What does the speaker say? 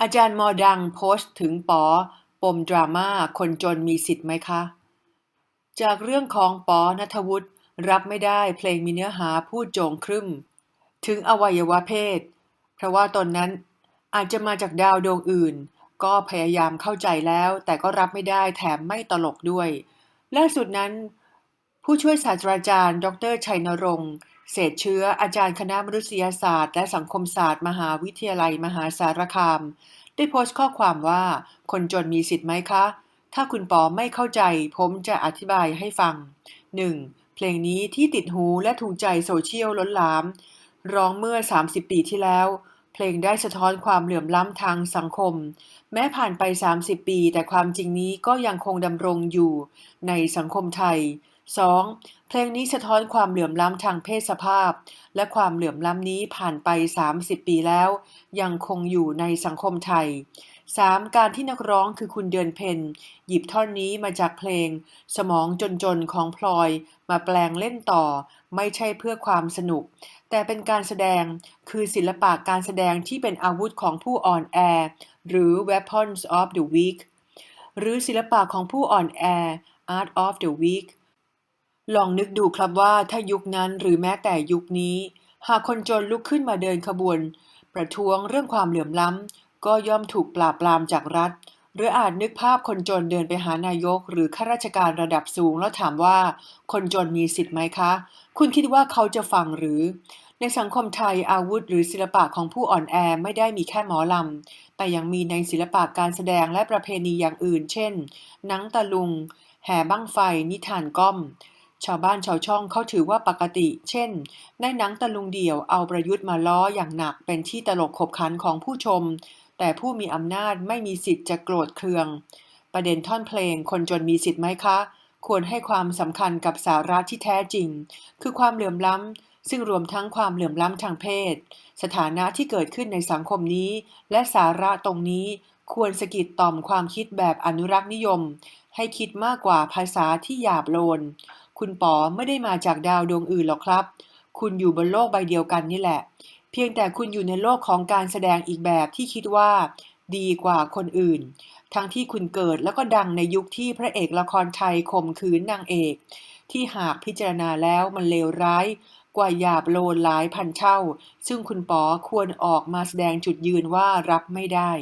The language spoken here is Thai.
อาจารย์มอดังโพสต์ถึงปอ ปมดราม่าคนจนมีสิทธิ์ไหมคะ จากเรื่องของปอนัทวุฒิรับไม่ได้เพลงมีเนื้อหาพูดโจงครึ่ม ถึงอวัยวะเพศ เพราะว่าตนนั้นอาจจะมาจากดาวดวงอื่น ก็พยายามเข้าใจแล้ว แต่ก็รับไม่ได้แถมไม่ตลกด้วย ล่าสุดนั้น ผู้ช่วยศาสตราจารย์ ดรชัยนรงค์ เศษเชื้ออาจารย์คณะมนุษยศาสตร์ และสังคมศาสตร์มหาวิทยาลัยมหาสารคาม ได้โพสต์ข้อความว่า คนจนมีสิทธิ์ไหมคะ ถ้าคุณปอไม่เข้าใจ ผมจะอธิบายให้ฟัง 1. เพลงนี้ที่ติดหูและถูกใจโซเชียลล้นหลาม ร้องเมื่อ 30 ปีที่แล้ว เพลงได้สะท้อนความเหลื่อมล้ำทางสังคม แม้ผ่านไป 30 ปี แต่ความจริงนี้ก็ยังคงดำรงอยู่ในสังคมไทย 2. เพลงนี้สะท้อนความเหลื่อมล้ำทางเพศสภาพ และความเหลื่อมล้ำนี้ผ่านไป 30 ปีแล้ว ยังคงอยู่ในสังคมไทย 3. การที่นักร้องคือคุณเดือนเพนหยิบท่อนนี้มาจากเพลง สมองจนๆของพลอย มาแปลงเล่นต่อ ไม่ใช่เพื่อความสนุก แต่เป็นการแสดงคือศิลปะการแสดงที่เป็นอาวุธของผู้อ่อนแอ หรือ weapons of the weak หรือศิลปะของผู้อ่อนแอ art of the weak ลองนึกดูครับว่าถ้ายุคนั้นหรือแม้แต่ยุคนี้ หากคนจนลุกขึ้นมาเดินขบวน ประท้วงเรื่องความเหลื่อมล้ำ ก็ย่อมถูกปราบปรามจากรัฐ หรืออาจนึกภาพคนจนเดินไปหานายก หรือข้าราชการระดับสูงแล้วถามว่า คนจนมีสิทธิ์ไหมคะ คุณคิดว่าเขาจะฟังหรือ ในสังคมไทยอาวุธหรือศิลปะของผู้อ่อนแอไม่ได้มีแค่หมอลำ แต่ยังมีในศิลปะการแสดงและประเพณีอย่างอื่น เช่นหนังตะลุง แห่บั้งไฟ นิทานก้อม ชาวบ้านชาวช่องเขาถือว่าปกติ เช่น ในหนังตะลุงเดี่ยวเอาประยุทธ์มาล้ออย่างหนักเป็นที่ตลกขบขันของผู้ชม แต่ผู้มีอำนาจไม่มีสิทธิ์จะโกรธเคือง ประเด็นท่อนเพลงคนจนมีสิทธิ์ไหมคะ ควรให้ความสำคัญกับสาระที่แท้จริง คือความเหลื่อมล้ำ ซึ่งรวมทั้งความเหลื่อมล้ำทางเพศ สถานะที่เกิดขึ้นในสังคมนี้ และสาระตรงนี้ควรสกิดต่อมความคิดแบบอนุรักษ์นิยม ให้คิดมากกว่าภาษาที่หยาบโลน คุณป๋อไม่ได้มาจากดาวดวงอื่นหรอกครับ คุณอยู่บนโลกใบเดียวกันนี่แหละ เพียงแต่คุณอยู่ในโลกของการแสดงอีกแบบที่คิดว่า ดีกว่าคนอื่น ทั้งที่คุณเกิดแล้วก็ดังในยุคที่พระเอกละครไทยข่มขืนนางเอก ที่หากพิจารณาแล้วมันเลวร้ายกว่าหยาบโลนหลายพันเท่า ซึ่งคุณป๋อควรออกมาแสดงจุดยืนว่ารับไม่ได้